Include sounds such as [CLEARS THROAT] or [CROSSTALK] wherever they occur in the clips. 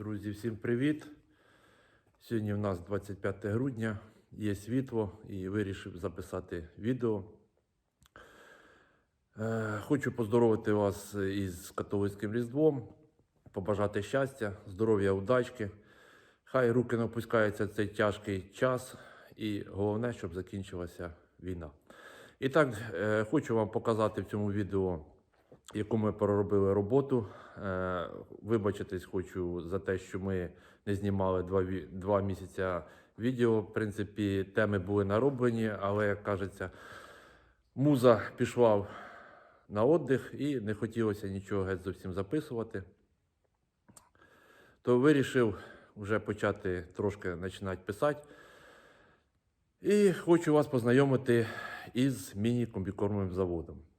Друзі, всім привіт! Сьогодні в нас 25 грудня, є світло і вирішив записати відео. Е, Хочу поздоровити вас із католицьким Різдвом, побажати щастя, здоров'я, удачки. Хай руки не опускаються цей тяжкий час, і головне, щоб закінчилася війна. І так, е, хочу вам показати в цьому відео, яку ми проробили роботу. Е, Вибачитись хочу за те, що ми не знімали два, два місяці відео. В принципі, теми були нароблені, але, як кажеться, муза пішла на віддих і не хотілося нічого геть зовсім записувати. То вирішив вже почати трошки починати писати. І хочу вас познайомити із міні-комбікормовим заводом.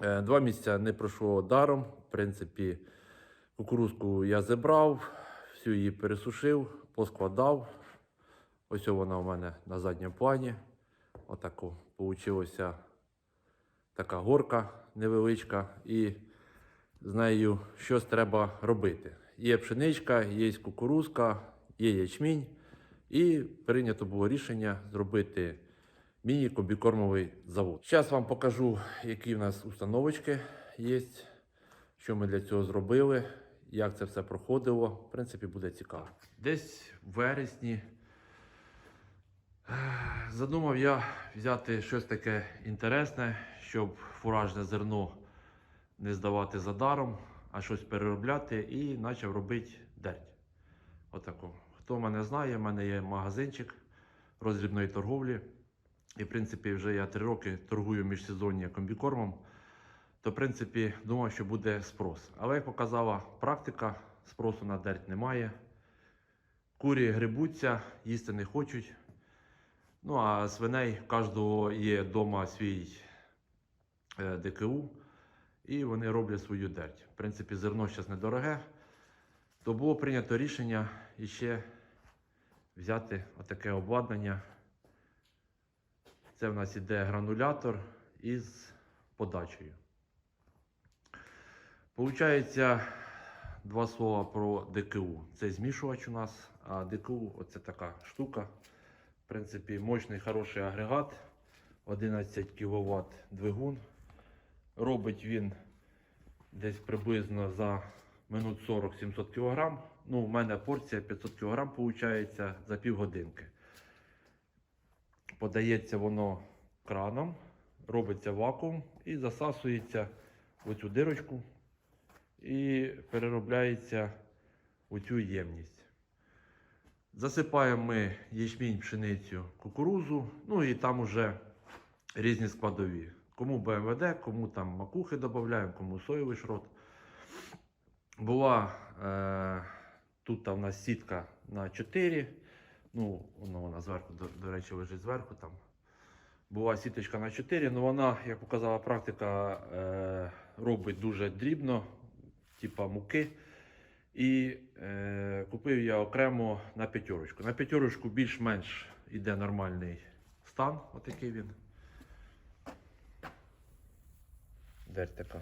Е, Два місяця не пройшло даром. В принципі, кукурузку я зібрав, всю її пересушив, поскладав. Ось вона у мене на задньому плані. Отако вийшла така горка невеличка. І з нею щось треба робити. Є пшеничка, є кукурузка, є ячмінь. І прийнято було рішення зробити міні-комбікормовий завод. Зараз вам покажу, які в нас установочки є, що ми для цього зробили, як це все проходило. В принципі, буде цікаво. Десь в вересні задумав я взяти щось таке інтересне, щоб фуражне зерно не здавати за даром, а щось переробляти і почав робити дерть. Отако. Хто мене знає, в мене є магазинчик роздрібної торговлі. І, в принципі, вже я три роки торгую міжсезоння комбікормом. То, в принципі, думав, що буде спрос. Але як показала практика, спросу на дерть немає. Курі грибуться, їсти не хочуть. Ну а свиней в кожного є вдома свій е, ДКУ, і вони роблять свою дерть. В принципі, зерно зараз недороге, то було прийнято рішення іще взяти отаке обладнання. Це в нас іде гранулятор із подачею. Получається два слова про ДКУ. Це змішувач у нас, а ДКУ оце така штука. В принципі, мощний хороший агрегат. 11 кВт двигун. Робить він десь приблизно за минут 40-700 кг. Ну, у мене порція 500 кг виходить за півгодинки. Подається воно краном, робиться вакуум і засасується в цю дирочку і переробляється у цю ємність. Засипаємо ми ячмінь, пшеницю, кукурузу, ну і там уже різні складові. Кому БМВД, кому там макухи додаємо, кому соєвий шрот. Була е, тут у нас сітка на 4. Ну, воно вона зверху, до, до речі, лежить зверху там. Була сіточка на 4, але вона, як показала практика, е, робить дуже дрібно, типа муки. І е, купив я окремо на п'ятерочку. На п'ятерочку більш-менш йде нормальний стан, отакий він. Дерть така.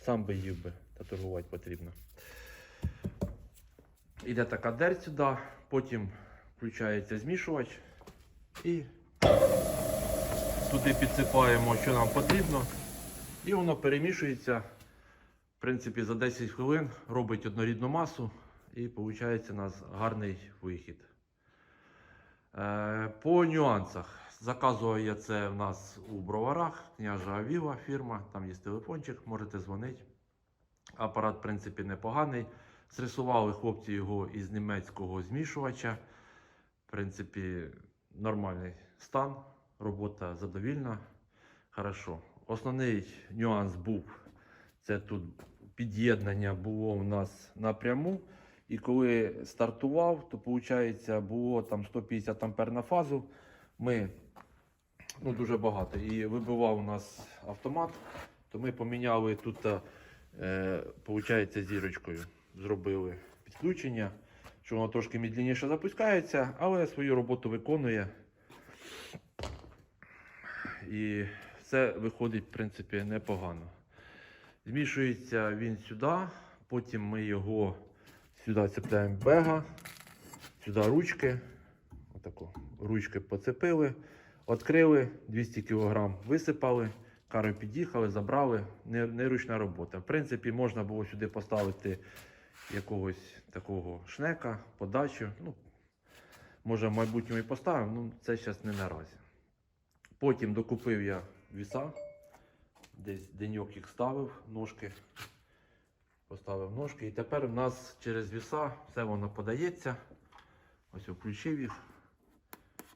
Сам би їв би, та торгувати потрібно. Іде така дерть сюди, потім включається змішувач і туди підсипаємо, що нам потрібно. І воно перемішується. В принципі, за 10 хвилин робить однорідну масу і виходить у нас гарний вихід. Е, По нюансах. Заказував я це в нас у броварах, княжа Авіва фірма, там є телефончик, можете дзвонити. Апарат, в принципі, непоганий. Зрисували хлопці його із німецького змішувача. Принципі, нормальний стан, робота задовільна. Хорошо. Основний нюанс був це тут під'єднання було у нас напряму. І коли стартував, то виходить, було там 150 ампер на фазу. Ми ну, дуже багато. І вибивав у нас автомат, то ми поміняли тут, е, виходить, зірочкою. Зробили підключення, що воно трошки медленніше запускається, але свою роботу виконує. І все виходить, в принципі, непогано. Змішується він сюди, потім ми його Сюди цепляємо бега, сюди ручки. Отако. Ручки поцепили, відкрили, 200 кг висипали, кари під'їхали, забрали. Не, не робота. В принципі, можна було сюди поставити якогось такого шнека, подачу. Ну, може, в майбутньому і поставимо, ну це зараз не наразі. Потім докупив я віса, десь деньок їх ставив, ножки. Поставив ножки. І тепер в нас через віса все воно подається. Ось включив їх.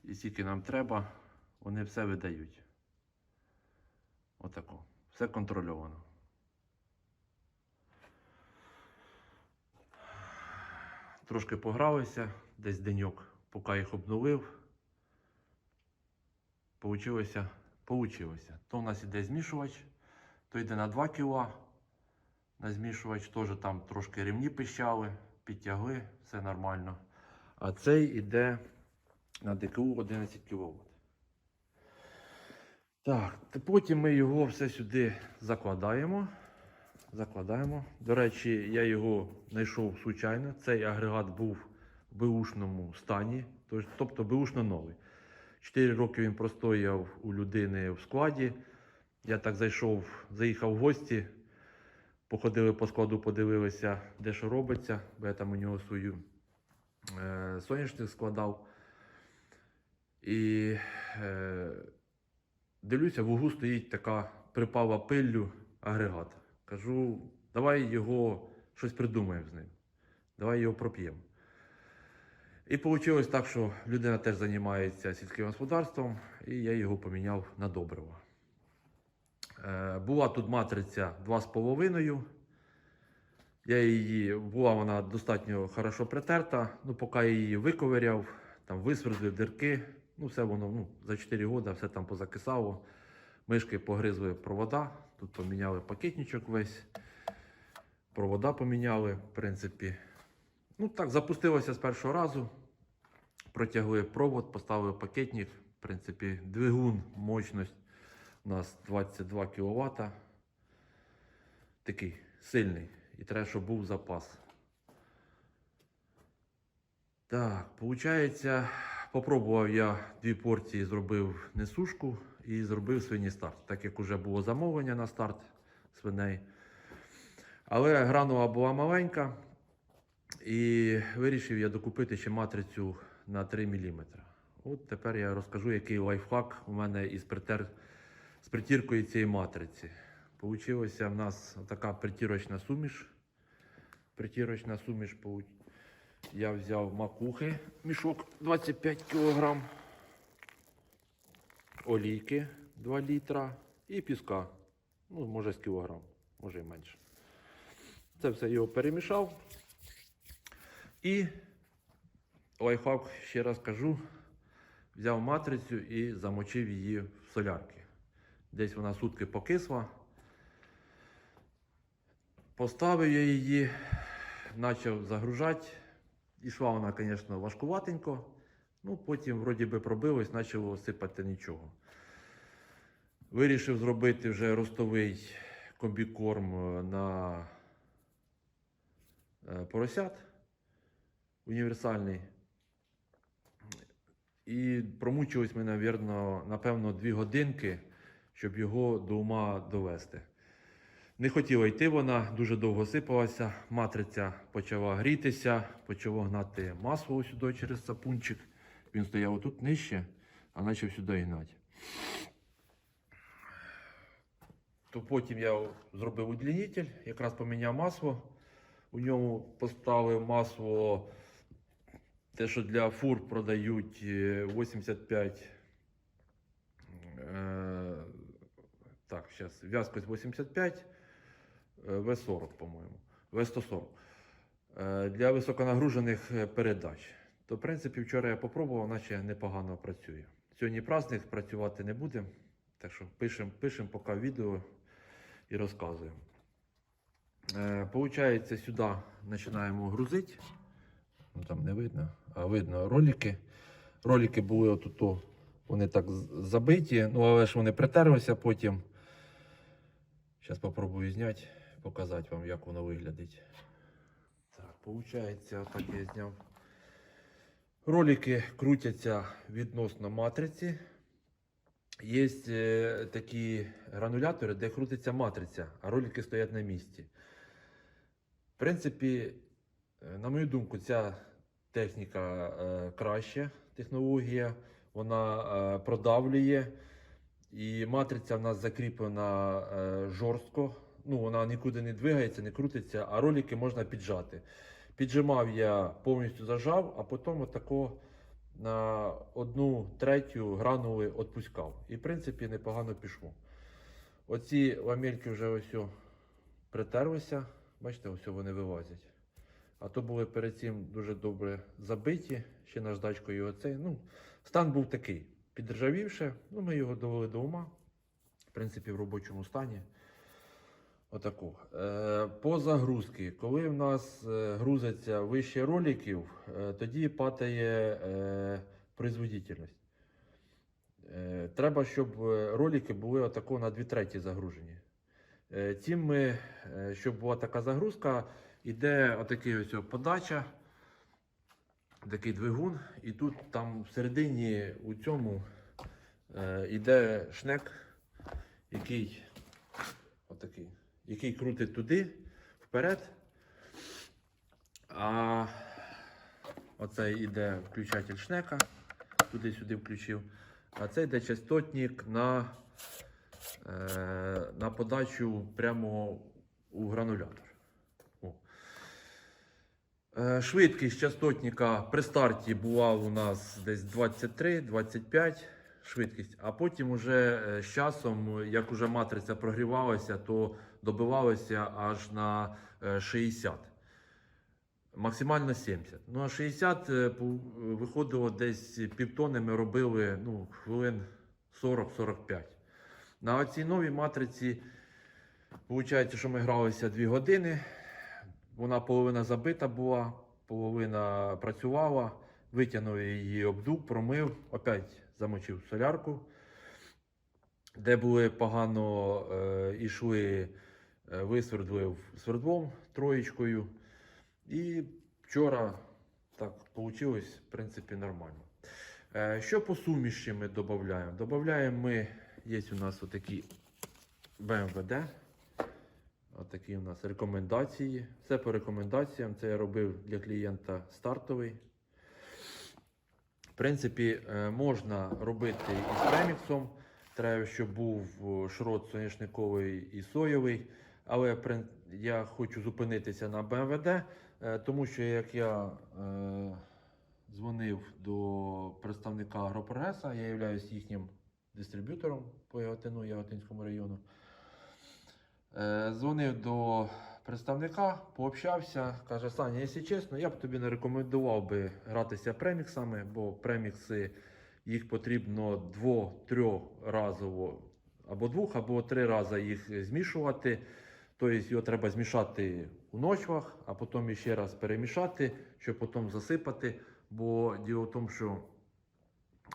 І скільки нам треба, вони все видають. Отако. Все контрольовано. Трошки погралися, десь деньок, поки їх обновив. Получилося, получилося. То в нас іде змішувач, то йде на 2 кг. На змішувач теж там трошки ремні пищали, підтягли, все нормально. А цей іде на ДКУ 11 кВт. Так, потім ми його все сюди закладаємо. Закладаємо. До речі, я його знайшов случайно. Цей агрегат був в беушному стані, тобто беушно новий. Чотири роки він простояв у людини в складі. Я так зайшов, заїхав в гості, походили по складу, подивилися, де що робиться, бо я там у нього свою е, соняшник складав. І е, дивлюся, в углу стоїть така припала пиллю агрегат. Кажу, давай його щось придумаємо з ним. Давай його проп'ємо. І вийшло так, що людина теж займається сільським господарством, і я його поміняв на добриво. Е, була тут матриця 2,5. Я її, була вона достатньо хорошо притерта. Ну, поки я її виковиряв, там висвердлив дирки. Ну, все воно ну, за 4 роки все там позакисало. Мишки погризли провода. Тут поміняли пакетничок весь. Провода поміняли, в принципі. Ну так, запустилося з першого разу. Протягли провод, поставили пакетник. В принципі, двигун, мощність у нас 22 кВт. Такий сильний. І треба, щоб був запас. Так, виходить, попробував я дві порції, зробив несушку і зробив свині старт, так як вже було замовлення на старт свиней. Але гранула була маленька, і вирішив я докупити ще матрицю на 3 мм. От тепер я розкажу, який лайфхак у мене із, притер... з притіркою цієї матриці. Получилася в нас така притірочна суміш. Притірочна суміш. Я взяв макухи, мішок 25 кг, олійки 2 літра і піска. Ну, може з кілограм, може і менше. Це все його перемішав. І лайфхак, ще раз кажу, взяв матрицю і замочив її в солярки. Десь вона сутки покисла. Поставив я її, почав загружати. Ішла вона, звісно, важкуватенько. Ну, потім, вроді би, пробилось, почало сипати нічого. Вирішив зробити вже ростовий комбікорм е, на е, поросят універсальний. І промучилось ми, навірно, напевно, дві годинки, щоб його до ума довести. Не хотіла йти вона, дуже довго сипалася. Матриця почала грітися, почало гнати масло сюди через сапунчик. Він стояв отут нижче, а почав сюди гнати. То потім я зробив удлінитель, якраз поміняв масло. У ньому поставив масло, те, що для фур продають е, 85. е, Так, зараз, в'язкость 85, е, В40, по-моєму. В140. Е, Для високонагружених е, передач. То, в принципі, вчора я попробував, наче непогано працює. Сьогодні праздник, працювати не будемо. Так що пишемо пишем поки відео і розказуємо. Е, Получається, сюди починаємо грузити. Ну, там не видно, а видно ролики. Ролики були отут, вони так забиті, ну але ж вони притерлися потім. Зараз спробую зняти, показати вам, як воно виглядить. Так, Получається, отак я зняв. Ролики крутяться відносно матриці. Є е, такі гранулятори, де крутиться матриця, а ролики стоять на місці. В принципі, е, на мою думку, ця техніка е, краща технологія, вона продавлює. І матриця в нас закріплена жорстко. Ну, вона нікуди не двигається, не крутиться, а ролики можна піджати. Піджимав я повністю зажав, а потім отако на одну третю гранули відпускав. І в принципі непогано пішло. Оці ламельки вже ось притерлися. Бачите, ось вони вилазять. А то були перед цим дуже добре забиті, ще наждачкою оцей. Ну, стан був такий. Підржавівши, ну ми його довели до ума. В принципі, в робочому стані. Отаку. Е, по загрузки, коли в нас е, грузиться вище роликів, е, тоді падає производительність. Треба, щоб ролики були отако на 2 треті загружені. Цим ми, щоб була така загрузка, іде отакий ось подача, такий двигун, і тут там всередині у цьому е, іде шнек, який отакий, який крутить туди, вперед. А оце йде включатель шнека, туди-сюди включив. А це йде частотник на, е, на подачу прямо у гранулятор. О. Е, Швидкість частотника при старті була у нас десь 23-25 швидкість, а потім уже е, з часом, як уже матриця прогрівалася, то добивалося аж на е, 60. Максимально 70. Ну а 60 е, виходило десь півтони ми робили ну, хвилин 40-45. На цій новій матриці, виходить, що ми гралися 2 години. Вона половина забита була, половина працювала. Витягнув її обдув, промив, опять замочив солярку, де були погано е, ішли, е, висвердлив свердлом троєчкою. І вчора так вийшло, в принципі, нормально. Е, що по суміші ми додаємо? Додаємо ми, є у нас отакі БМВД. Отакі у нас рекомендації. Все по рекомендаціям. Це я робив для клієнта стартовий. В принципі, е, можна робити і з преміксом. Треба, щоб був е, шрот соняшниковий і соєвий. Але я хочу зупинитися на БМВД, е, тому що як я е, дзвонив до представника Агропрогреса, я являюсь їхнім дистриб'ютором по Яготину, Яготинському району. Е, Дзвонив до представника, пообщався, каже, Саня, якщо чесно, я б тобі не рекомендував би гратися преміксами, бо премікси їх потрібно дво-трьохразово, або двох, або три рази їх змішувати. Тобто його треба змішати у ночвах, а потім ще раз перемішати, щоб потім засипати. Бо діло в тому, що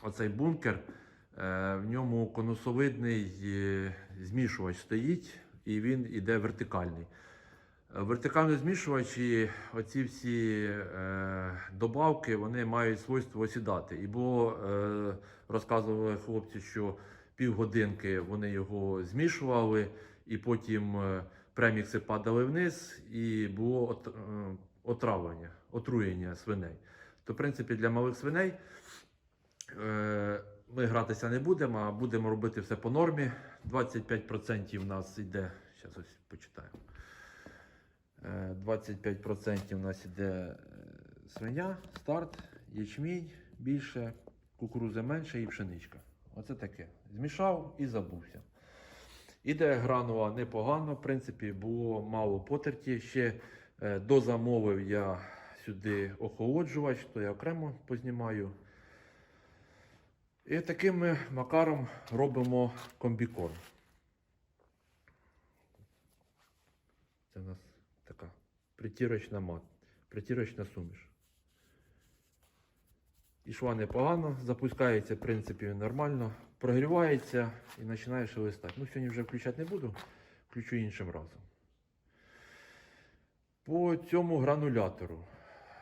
оцей бункер, е, в ньому конусовидний е, змішувач стоїть, і він іде вертикальний. Е, Вертикальні змішувачі, оці всі е, добавки, вони мають свойство осідати. І було, е, розказували хлопці, що півгодинки вони його змішували, і потім премікси падали вниз, і було е, отравлення, отруєння свиней. То, в принципі, для малих свиней е, ми гратися не будемо, а будемо робити все по нормі. 25% у нас йде. Зараз ось почитаємо. Е, 25% у нас іде е, свиня, старт, ячмінь більше, кукурузи менше і пшеничка. Оце таке. Змішав і забувся. Іде гранула непогано, в принципі, було мало потерті. Ще е, дозамовив я сюди охолоджувач, то я окремо познімаю. І таким макаром робимо комбікорм. Це у нас така притірочна мат, притірочна суміш. Ішла непогано, запускається, в принципі, нормально, прогрівається і починає шелестати. Ну, сьогодні вже включати не буду, включу іншим разом. По цьому гранулятору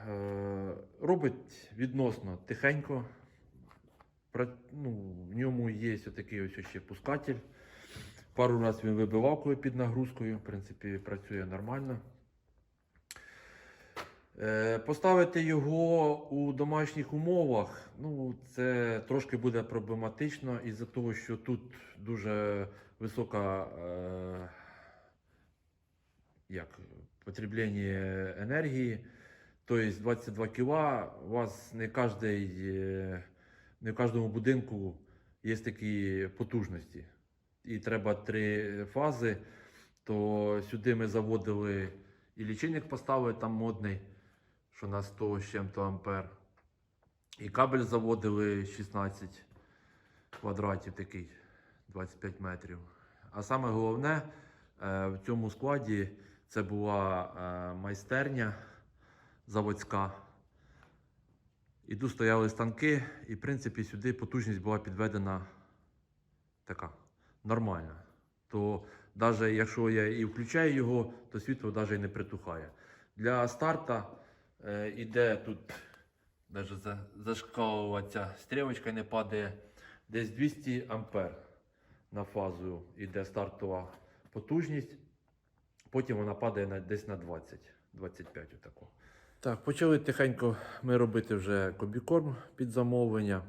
е, робить відносно тихенько. Пра- Ну, в ньому є такий ось ще пускатель. Пару разів він вибивав, коли під нагрузкою. В принципі, працює нормально. Е, Поставити його у домашніх умовах, ну, це трошки буде проблематично із-за того, що тут дуже висока е, як, потреблення енергії. Тобто 22 кВт, у вас не, кожний, е, не в кожному будинку є такі потужності. І треба три фази. То сюди ми заводили і лічильник поставили там модний, що на 100 з чим-то ампер. І кабель заводили 16 квадратів такий 25 метрів. А саме головне е, в цьому складі це була е, майстерня заводська. І тут стояли станки, і в принципі сюди потужність була підведена така нормальна. То навіть якщо я і включаю його, то світло навіть і не притухає. Для старта е, іде тут, навіть за, зашкалова ця стрілочка не падає, десь 200 ампер на фазу іде стартова потужність. Потім вона падає на, десь на 20, 25 отако. Так, почали тихенько ми робити вже комбікорм під замовлення.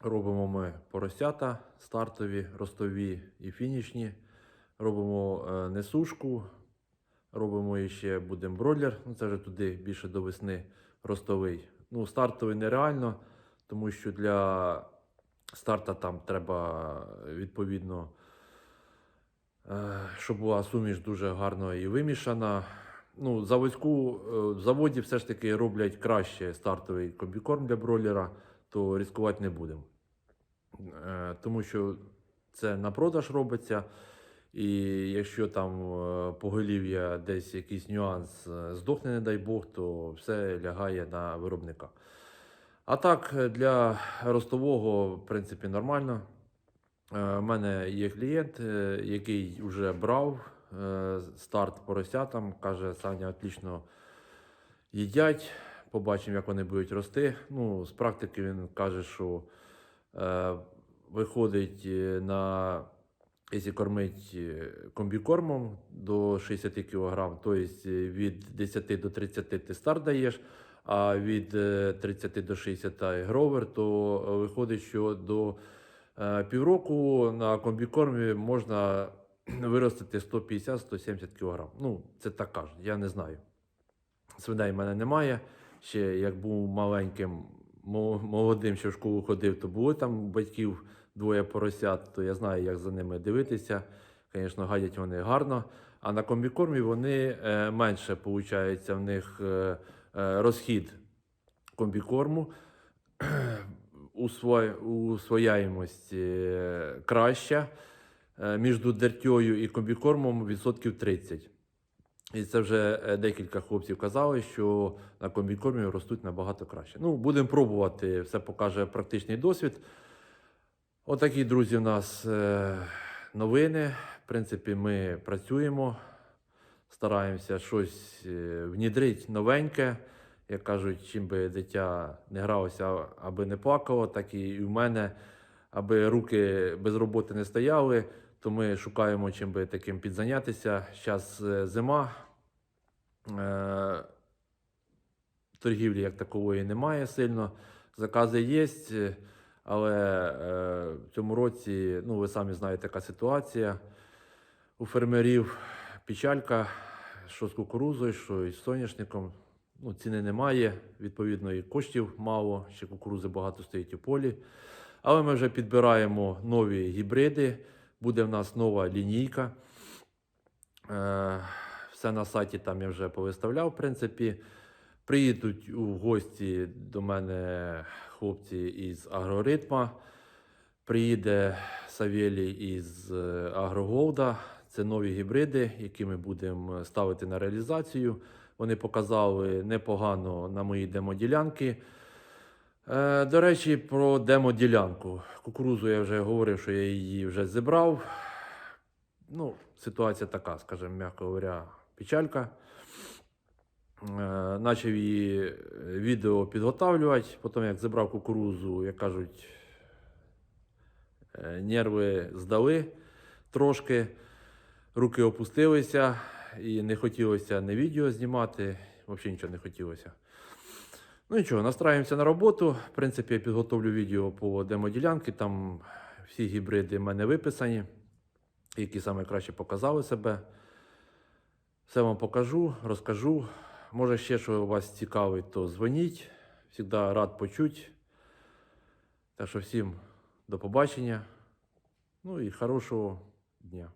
Робимо ми поросята стартові, ростові і фінішні. Робимо е, несушку, робимо ще будемо бройлер. Ну, це вже туди більше до весни ростовий. Ну, стартовий нереально, тому що для старта там треба відповідно, е, щоб була суміш дуже гарно і вимішана. Ну, заводську, е, в заводі все ж таки роблять краще стартовий комбікорм для бройлера, то ризикувати не будемо. Е, Тому що це на продаж робиться. І якщо там е, поголів'я десь якийсь нюанс е, здохне, не дай Бог, то все лягає на виробника. А так, е, для ростового, в принципі, нормально. У мене є клієнт, який вже брав старт поросятам. Каже, Саня, отлично їдять. Побачимо, як вони будуть рости. Ну, з практики він каже, що виходить на якщо кормить е, комбікормом до 60 кг, тобто від 10 до 30 ти старт даєш, а від е, 30 до 60 гровер, то е, виходить, що до е, півроку на комбікормі можна [CLEARS THROAT] виростити 150-170 кг. Ну, це так кажуть, я не знаю. Свиней в мене немає. Ще як був маленьким, молодим, ще в школу ходив, то були там батьків двоє поросят, то я знаю, як за ними дивитися. Звісно, гадять вони гарно. А на комбікормі вони е, менше, виходить, в них е, е, розхід комбікорму. [CLEARS THROAT] Усвоя- Усвояємость е, краща. Е, Між дертьою і комбікормом відсотків 30. І це вже е, декілька хлопців казали, що на комбікормі ростуть набагато краще. Ну, будемо пробувати, все покаже практичний досвід. Отакі, друзі, у нас е, новини. В принципі, ми працюємо, стараємося щось е, внідрити новеньке. Як кажуть, чим би дитя не гралося, аби не плакало, так і в мене, аби руки без роботи не стояли, то ми шукаємо чим би таким підзайнятися. Зараз зима. Е, торгівлі як такової немає сильно. Закази є, але е, в цьому році, ну ви самі знаєте, яка ситуація у фермерів. Печалька, що з кукурузою, що із соняшником. Ну, ціни немає, відповідно, і коштів мало, ще кукурузи багато стоїть у полі. Але ми вже підбираємо нові гібриди. Буде в нас нова лінійка. Е, все на сайті там я вже повиставляв, в принципі. Приїдуть у гості до мене хлопці із агроритма. Приїде Савєлій із е, Агроголда. Це нові гібриди, які ми будемо ставити на реалізацію. Вони показали непогано на моїй демоділянки. Е, До речі, про демоділянку. Кукурузу я вже говорив, що я її вже зібрав. Ну, ситуація така, скажімо, м'яко говоря, печалька. Е, Начав її е, відео підготавлювати, потім як зібрав кукурузу, як кажуть, е, нерви здали трошки, руки опустилися, і не хотілося не відео знімати, взагалі нічого не хотілося. Ну нічого, настраюємося на роботу. В принципі, я підготовлю відео по демоділянки, там всі гібриди в мене виписані, які саме краще показали себе. Все вам покажу, розкажу. Може, ще що вас цікавить, то дзвоніть. Всегда рад почути. Так що всім до побачення. Ну і хорошого дня.